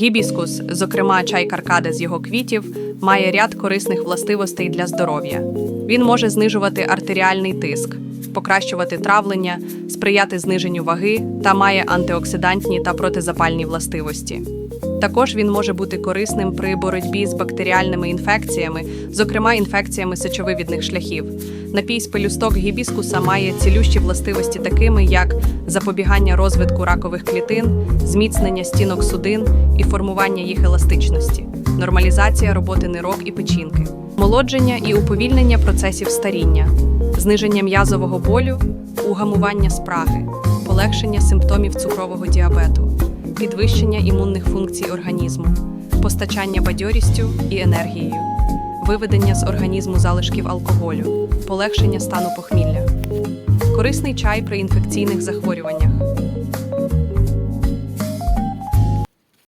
Гібіскус, зокрема чай каркаде з його квітів, має ряд корисних властивостей для здоров'я. Він може знижувати артеріальний тиск, покращувати травлення, сприяти зниженню ваги та має антиоксидантні та протизапальні властивості. Також він може бути корисним при боротьбі з бактеріальними інфекціями, зокрема інфекціями сечовивідних шляхів. Напій з пелюсток гібіскуса має цілющі властивості, такими як запобігання розвитку ракових клітин, зміцнення стінок судин і формування їх еластичності, нормалізація роботи нирок і печінки, молодження і уповільнення процесів старіння, зниження м'язового болю, угамування спраги, полегшення симптомів цукрового діабету, підвищення імунних функцій організму, постачання бадьорістю і енергією, виведення з організму залишків алкоголю, полегшення стану похмілля. Корисний чай при інфекційних захворюваннях.